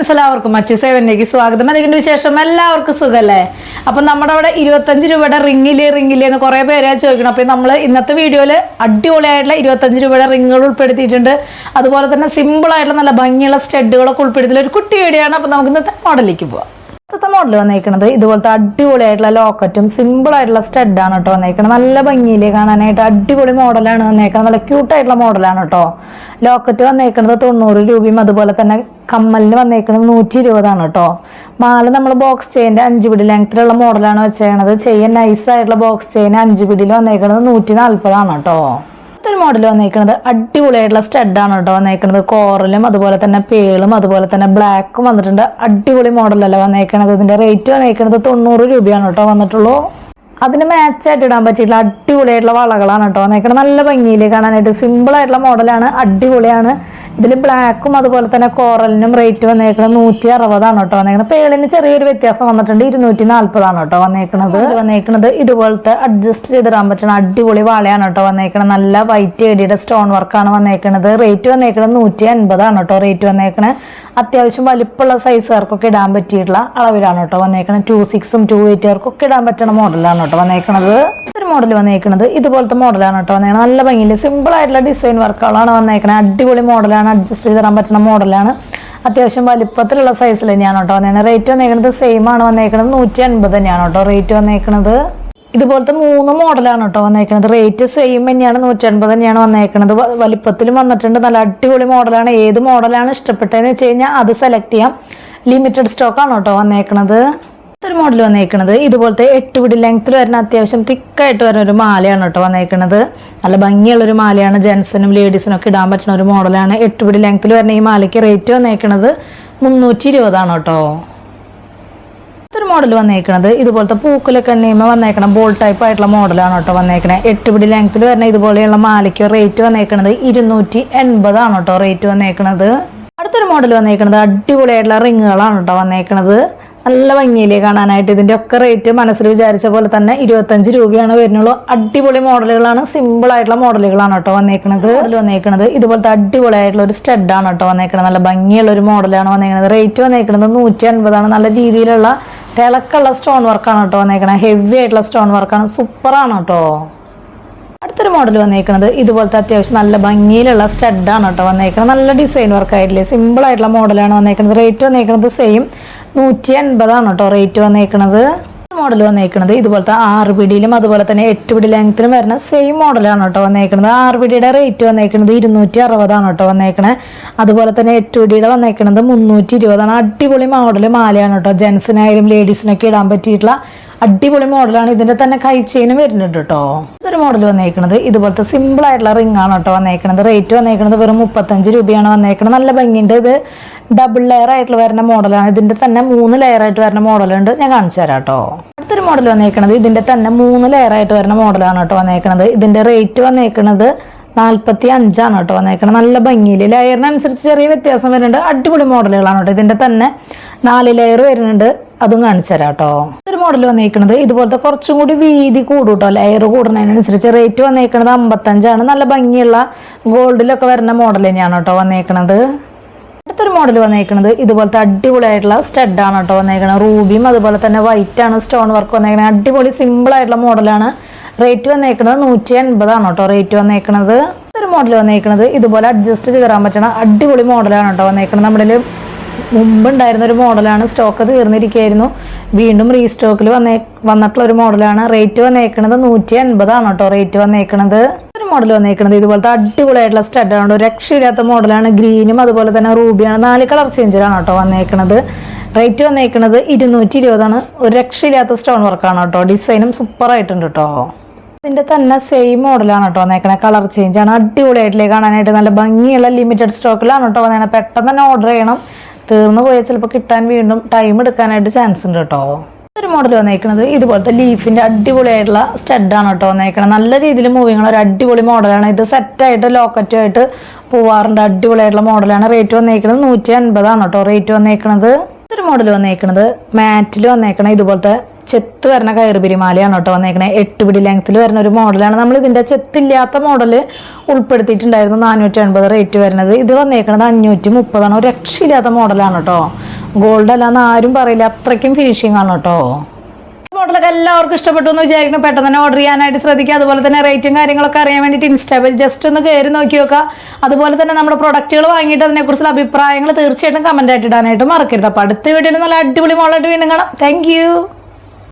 Friends എല്ലാവർക്കും മറ്റു സേവനിലേക്ക് സ്വാഗതം. അതിന് വിശേഷം എല്ലാവർക്കും സുഖല്ലേ? അപ്പൊ നമ്മുടെ അവിടെ ഇരുപത്തഞ്ച് രൂപയുടെ റിങ്ങിൽ റിങ്ങിൽ എന്ന് കുറെ പേരെ ചോദിക്കണം അപ്പൊ നമ്മൾ ഇന്നത്തെ വീഡിയോയിൽ അടിപൊളിയായിട്ടുള്ള ഇരുപത്തഞ്ച് രൂപയുടെ റിങ്ങുകൾ ഉൾപ്പെടുത്തിയിട്ടുണ്ട്. അതുപോലെ തന്നെ സിമ്പിൾ ആയിട്ടുള്ള നല്ല ഭംഗിയുള്ള സ്റ്റഡുകളൊക്കെ ഉൾപ്പെടുത്തിയുള്ള ഒരു കുട്ടി വീഡിയോ ആണ്. അപ്പൊ നമുക്ക് ഇന്നത്തെ മോഡലിലേക്ക് പോവാം. ഫസ്റ്റത്തെ മോഡൽ വന്നേക്കുന്നത് ഇതുപോലത്തെ അടിപൊളിയായിട്ടുള്ള ലോക്കറ്റും സിമ്പിൾ ആയിട്ടുള്ള സ്റ്റഡാണ് കേട്ടോ വന്നേക്കുന്നത് നല്ല ഭംഗിയിലേ കാണാനായിട്ട് അടിപൊളി മോഡലാണ് വന്നേക്കുന്നത് നല്ല ക്യൂട്ടായിട്ടുള്ള മോഡലാണ് കേട്ടോ. ലോക്കറ്റ് വന്നേക്കുന്നത് തൊണ്ണൂറ് രൂപയും അതുപോലെ തന്നെ കമ്മലിന് വന്നേക്കുന്നത് നൂറ്റി ഇരുപതാണ് കേട്ടോ. മാല നമ്മൾ ബോക്സ് ചെയിന്റെ അഞ്ച് പിടി ലെങ്ത്തിലുള്ള മോഡലാണ് വെച്ചേക്കണത്. നൈസ് ആയിട്ടുള്ള ബോക്സ് ചെയിൻ അഞ്ച് പിടിയിൽ വന്നേക്കുന്നത് നൂറ്റി നാൽപ്പതാണ് കേട്ടോ. മോഡൽ വന്നേക്കുന്നത് അടിപൊളിയായിട്ടുള്ള സ്റ്റഡാണ് കേട്ടോ വന്നേക്കുന്നത് കോറലും അതുപോലെ തന്നെ പേളും അതുപോലെ തന്നെ ബ്ലാക്കും വന്നിട്ടുണ്ട്. അടിപൊളി മോഡലല്ല വന്നേക്കണത്. ഇതിന്റെ റേറ്റ് വന്നേക്കുന്നത് തൊണ്ണൂറ് രൂപയാണ് കേട്ടോ വന്നിട്ടുള്ളൂ. അതിന് മാച്ചായിട്ട് ഇടാൻ പറ്റിയിട്ടുള്ള അടിപൊളിയായിട്ടുള്ള വളകളാണ് കേട്ടോ വന്നേക്കുന്നത് നല്ല ഭംഗിയിൽ കാണാനായിട്ട് സിമ്പിൾ ആയിട്ടുള്ള മോഡലാണ് അടിപൊളിയാണ്. ഇതിൽ ബ്ലാക്കും അതുപോലെ തന്നെ കോറലിനും റേറ്റ് വന്നേക്കുന്നത് നൂറ്റി അറുപതാണ് കേട്ടോ വന്നേക്കുന്നത് പേളിന് ചെറിയൊരു വ്യത്യാസം വന്നിട്ടുണ്ട്. ഇരുന്നൂറ്റി നാൽപ്പതാണ് കേട്ടോ വന്നേക്കുന്നത് വന്നേക്കുന്നത് ഇതുപോലത്തെ അഡ്ജസ്റ്റ് ചെയ്തിടാൻ പറ്റുന്ന അടിപൊളി വാളയാണ് കേട്ടോ വന്നേക്കുന്നത് നല്ല വൈറ്റ് ഏടിയുടെ സ്റ്റോൺ വർക്കാണ് വന്നേക്കുന്നത് റേറ്റ് വന്നേക്കുന്നത് നൂറ്റി അൻപതാണ് കേട്ടോ റേറ്റ് വന്നേക്കുന്നത് അത്യാവശ്യം വലിപ്പമുള്ള സൈസുകാർക്കൊക്കെ ഇടാൻ പറ്റിയിട്ടുള്ള അളവിലാണ് കേട്ടോ വന്നേക്കുന്നത് ടു സിക്സും ടു എയ്റ്റുകാർക്കൊക്കെ ഇടാൻ പറ്റുന്ന മോഡലാണ് കേട്ടോ വന്നേക്കുന്നത് ഒരു മോഡൽ വന്നേക്കുന്നത് ഇതുപോലത്തെ മോഡലാണ് കേട്ടോ വന്നേക്കുന്നത് നല്ല ഭംഗിയിൽ സിമ്പിൾ ആയിട്ടുള്ള ഡിസൈൻ വർക്കുകളാണ് വന്നേക്കുന്നത് അടിപൊളി മോഡലാണ് അഡ്ജസ്റ്റ് ചെയ്ത് തരാൻ പറ്റുന്ന മോഡലാണ്. അത്യാവശ്യം വലിപ്പത്തിലുള്ള സൈസിൽ തന്നെയാണ് കേട്ടോ വന്നേക്കുന്നത് റേറ്റ് വന്നേക്കുന്നത് സെയിം ആണ് വന്നേക്കുന്നത് നൂറ്റി അൻപത് തന്നെയാണ് കേട്ടോ. റേറ്റ് വന്നേക്കുന്നത് ഇതുപോലത്തെ മൂന്ന് മോഡലാണ് കേട്ടോ വന്നേക്കുന്നത് റേറ്റ് സെയിം തന്നെയാണ് നൂറ്റി അൻപത് തന്നെയാണ് വന്നേക്കുന്നത് വലിപ്പത്തിലും വന്നിട്ടുണ്ട്. നല്ല അടിപൊളി മോഡലാണ്. ഏത് മോഡലാണ് ഇഷ്ടപ്പെട്ടതെന്ന് വെച്ച് കഴിഞ്ഞാൽ അത് സെലക്ട് ചെയ്യാം. ലിമിറ്റഡ് സ്റ്റോക്കാണ് കേട്ടോ വന്നേക്കുന്നത് ഒരു മോഡൽ വന്നേക്കുന്നത് ഇതുപോലത്തെ എട്ട് പിടി ലെങ്ത്തിൽ വരുന്ന അത്യാവശ്യം തിക്കായിട്ട് വരുന്ന ഒരു മാലയാണ് കേട്ടോ വന്നേക്കുന്നത് നല്ല ഭംഗിയുള്ള ഒരു മാലയാണ് ജെൻസിനും ലേഡീസിനും ഒക്കെ ഇടാൻ പറ്റുന്ന ഒരു മോഡലാണ് എട്ട് പിടി ലെങ്ത്തിൽ വരുന്ന ഈ മാലയ്ക്ക് റേറ്റ് വന്നേക്കുന്നത് മുന്നൂറ്റി ഇരുപതാണ് കേട്ടോ. ഒരു മോഡൽ വന്നേക്കുന്നത് ഇതുപോലത്തെ പൂക്കലൊക്കെ എണ്ണയുമ്പോൾ വന്നേക്കണ ബോൾ ടൈപ്പ് ആയിട്ടുള്ള മോഡലാണ് കേട്ടോ വന്നേക്കണേ. എട്ട് പിടി ലെങ്ത്തിൽ വരുന്ന ഇതുപോലെയുള്ള മാലയ്ക്ക് റേറ്റ് വന്നേക്കുന്നത് ഇരുന്നൂറ്റി എൺപതാണ് കേട്ടോ റേറ്റ് വന്നേക്കുന്നത് അടുത്തൊരു മോഡൽ വന്നേക്കുന്നത് അടിപൊളിയായിട്ടുള്ള റിങ്ങുകളാണ് കേട്ടോ വന്നേക്കണത്. നല്ല ഭംഗിയിലേ കാണാനായിട്ട്. ഇതിന്റെ ഒക്കെ റേറ്റ് മനസ്സിൽ വിചാരിച്ച പോലെ തന്നെ ഇരുപത്തഞ്ച് രൂപയാണ് വരുന്നുള്ളൂ. അടിപൊളി മോഡലുകളാണ്. സിമ്പിൾ ആയിട്ടുള്ള മോഡലുകളാണ് കേട്ടോ വന്നേക്കുന്നത് അതിൽ വന്നേക്കുന്നത് ഇതുപോലത്തെ അടിപൊളിയായിട്ടുള്ള ഒരു സ്റ്റഡാണ് കേട്ടോ വന്നേക്കുന്നത് നല്ല ഭംഗിയുള്ള ഒരു മോഡലാണ് വന്നേക്കുന്നത് റേറ്റ് വന്നേക്കുന്നത് നൂറ്റി അൻപതാണ് നല്ല രീതിയിലുള്ള തിളക്കുള്ള സ്റ്റോൺ വർക്കാണ് കേട്ടോ വന്നേക്കുന്നത് ഹെവി ആയിട്ടുള്ള സ്റ്റോൺ വർക്കാണ് സൂപ്പറാണ് കേട്ടോ. അടുത്തൊരു മോഡൽ വന്നേക്കുന്നത് ഇതുപോലത്തെ അത്യാവശ്യം നല്ല ഭംഗിയിലുള്ള സ്റ്റഡാണ് കേട്ടോ വന്നേക്കുന്നത് നല്ല ഡിസൈൻ വർക്ക് ആയിട്ടില്ല? സിമ്പിൾ ആയിട്ടുള്ള മോഡലാണ് വന്നേക്കുന്നത് റേറ്റ് വന്നേക്കുന്നത് സെയിം നൂറ്റി എൺപതാണ് കേട്ടോ റേറ്റ് വന്നേക്കുന്നത് മോഡൽ വന്നേക്കുന്നത് ഇതുപോലത്തെ ആറ് പിടിയിലും അതുപോലെ തന്നെ എട്ട് പിടി ലെങ്ത്തിലും വരുന്ന സെയിം മോഡലാണ് കേട്ടോ വന്നേക്കുന്നത് ആറ് പിടിയുടെ റേറ്റ് വന്നേക്കുന്നത് ഇരുന്നൂറ്റി അറുപതാണ് കേട്ടോ വന്നേക്കണേ. അതുപോലെ തന്നെ എട്ട് പിടിയുടെ വന്നേക്കുന്നത് മുന്നൂറ്റി ഇരുപതാണ് അടിപൊളി മോഡൽ മാലയാണ് കേട്ടോ. ജെൻസിനായാലും ലേഡീസിനൊക്കെ ഇടാൻ പറ്റിയിട്ടുള്ള അടിപൊളി മോഡലാണ്. ഇതിന്റെ തന്നെ കൈ ചെയിനും വരുന്നുണ്ട് കേട്ടോ. ഇതൊരു മോഡൽ വന്നേക്കുന്നത് ഇതുപോലത്തെ സിമ്പിൾ ആയിട്ടുള്ള റിംഗ് ആണ് കേട്ടോ വന്നേക്കുന്നത് റേറ്റ് വന്നേക്കുന്നത് വെറും മുപ്പത്തഞ്ച് രൂപയാണ് വന്നേക്കുന്നത് നല്ല ഭംഗിയുണ്ട്. ഇത് ഡബിൾ ലെയർ ആയിട്ടുള്ള വരുന്ന മോഡലാണ് ഇതിന്റെ തന്നെ മൂന്ന് ലെയർ ആയിട്ട് വരുന്ന മോഡലുണ്ട് ഞാൻ കാണിച്ചു തരാം കേട്ടോ. അടുത്തൊരു മോഡൽ വന്നേക്കുന്നത് ഇതിന്റെ തന്നെ മൂന്ന് ലെയർ ആയിട്ട് വരുന്ന മോഡലാണ് കേട്ടോ വന്നേക്കുന്നത് ഇതിന്റെ റേറ്റ് വന്നേക്കുന്നത് നാൽപ്പത്തി അഞ്ചാണ് കേട്ടോ വന്നേക്കുന്നത് നല്ല ഭംഗിയിൽ. ലെയറിനനുസരിച്ച് ചെറിയ വ്യത്യാസം വരുന്നുണ്ട്. അടിപൊളി മോഡലുകളാണ് കേട്ടോ. ഇതിന്റെ തന്നെ നാല് ലെയർ വരുന്നുണ്ട്. അതും കാണിച്ചു തരാം കേട്ടോ ഒരു മോഡൽ വന്നേക്കുന്നത് ഇതുപോലത്തെ കുറച്ചും കൂടി വീതി കൂടും കേട്ടോ ലെയർ കൂടുന്നതിനനുസരിച്ച് റേറ്റ് വന്നേക്കുന്നത് അമ്പത്തഞ്ചാണ്. നല്ല ഭംഗിയുള്ള ഗോൾഡിലൊക്കെ വരുന്ന മോഡൽ തന്നെയാണ് കേട്ടോ വന്നേക്കുന്നത് അടുത്തൊരു മോഡൽ വന്നേക്കുന്നത് ഇതുപോലത്തെ അടിപൊളിയായിട്ടുള്ള സ്റ്റഡാണ് കേട്ടോ വന്നേക്കുന്നത് റൂബിയും അതുപോലെ തന്നെ വൈറ്റ് ആണ് സ്റ്റോൺ വർക്ക് വന്നേക്കുന്നത് അടിപൊളി സിമ്പിൾ ആയിട്ടുള്ള മോഡലാണ് റേറ്റ് വന്നേക്കുന്നത് നൂറ്റി എൺപതാണ് കേട്ടോ റേറ്റ് വന്നേക്കുന്നത് ഒരു മോഡൽ വന്നേക്കുന്നത് ഇതുപോലെ അഡ്ജസ്റ്റ് ചെയ്ത് തരാൻ പറ്റണ അടിപൊളി മോഡലാണ് കേട്ടോ വന്നേക്കുന്നത് നമ്മുടെ കയ്യിൽ മുമ്പ് ഉണ്ടായിരുന്ന ഒരു മോഡലാണ് സ്റ്റോക്ക് തീർന്നിരിക്കുകയായിരുന്നു. വീണ്ടും റീസ്റ്റോക്കിൽ വന്നേ വന്നിട്ടുള്ള ഒരു മോഡലാണ്. റേറ്റ് വന്നേക്കണത് നൂറ്റി അൻപതാണ് കേട്ടോ റേറ്റ് വന്നേക്കണത്. ഒരു മോഡൽ വന്നേക്കണത്. ഇതുപോലത്തെ അടിപൊളിയായിട്ടുള്ള സ്റ്റഡാണ് ഒരു രക്ഷയില്ലാത്ത മോഡലാണ് ഗ്രീനും അതുപോലെ തന്നെ റൂബിയാണ് നാല് കളർ ചേഞ്ചിലാണ് കേട്ടോ വന്നേക്കണത്. റേറ്റ് വന്നേക്കണത് ഇരുന്നൂറ്റി ഇരുപതാണ് ഒരു രക്ഷയില്ലാത്ത സ്റ്റോൺ വർക്കാണ് കേട്ടോ. ഡിസൈനും സൂപ്പറായിട്ടുണ്ട് കേട്ടോ. ഇതിന്റെ തന്നെ സെയിം മോഡലാണ് കേട്ടോ വന്നേക്കണേ കളർ ചേഞ്ച് ആണ്. അടിപൊളിയായിട്ടില്ലേ കാണാനായിട്ട്. നല്ല ഭംഗിയുള്ള ലിമിറ്റഡ് സ്റ്റോക്കിലാണ് കേട്ടോ വന്നേക്കണേ പെട്ടെന്ന് തന്നെ ഓർഡർ ചെയ്യണം. തീർന്നു പോയാൽ ചിലപ്പോൾ കിട്ടാൻ വീണ്ടും ടൈം എടുക്കാനായിട്ട് ചാൻസ് ഉണ്ട് കേട്ടോ ഒരു മോഡൽ വന്നേക്കുന്നത് ഇതുപോലത്തെ ലീഫിന്റെ അടിപൊളിയായിട്ടുള്ള സ്റ്റഡാണ് കേട്ടോ വന്നേക്കുന്നത് നല്ല രീതിയിൽ മൂവിങ് ഒരു അടിപൊളി മോഡലാണ് ഇത് സെറ്റായിട്ട് ലോക്കറ്റുമായിട്ട് പോവാറുണ്ട്. അടിപൊളിയായിട്ടുള്ള മോഡലാണ് റേറ്റ് വന്നേക്കുന്നത് നൂറ്റി അൻപതാണ് കേട്ടോ റേറ്റ് വന്നേക്കുന്നത് ഒരു മോഡൽ വന്നേക്കുന്നത് മാറ്റിൽ വന്നേക്കണം ഇതുപോലത്തെ ചെത്ത് വരുന്ന കയറുപിരിമാലയാണ് കേട്ടോ വന്നേക്കണേ. എട്ട് പിടി ലെങ്ത്തിൽ വരുന്ന ഒരു മോഡലാണ് നമ്മൾ ഇതിന്റെ ചെത്തില്ലാത്ത മോഡൽ ഉൾപ്പെടുത്തിയിട്ടുണ്ടായിരുന്നു നാനൂറ്റി അൻപത് റേറ്റ് വരുന്നത്. ഇത് വന്നേക്കണത് അഞ്ഞൂറ്റി മുപ്പതാണ് ഒരു രക്ഷയില്ലാത്ത മോഡലാണ് കേട്ടോ. ഗോൾഡ് അല്ലാന്ന് ആരും പറയില്ല. അത്രയ്ക്കും ഫിനിഷിംഗ് ആണ് കേട്ടോ. മോഡലൊക്കെ എല്ലാവർക്കും ഇഷ്ടപ്പെട്ടു എന്ന് വിചാരിക്കുന്നു. പെട്ടെന്ന് തന്നെ ഓർഡർ ചെയ്യാനായിട്ട് ശ്രദ്ധിക്കുക. അതുപോലെ തന്നെ റേറ്റും കാര്യങ്ങളൊക്കെ അറിയാൻ വേണ്ടിയിട്ട് ഇൻസ്റ്റാ ജസ്റ്റ് ഒന്ന് കയറി നോക്കി നോക്കുക അതുപോലെ തന്നെ നമ്മുടെ പ്രൊഡക്റ്റുകൾ വാങ്ങിയിട്ട് അതിനെക്കുറിച്ചുള്ള അഭിപ്രായങ്ങൾ തീർച്ചയായിട്ടും കമന്റ് ആയിട്ട് ഇടാനായിട്ട് മറക്കരുത്. അപ്പോൾ അടുത്ത വീഡിയോയിൽ നല്ല അടിപൊളി മോളായിട്ട് വീണ്ടും കാണാം. താങ്ക്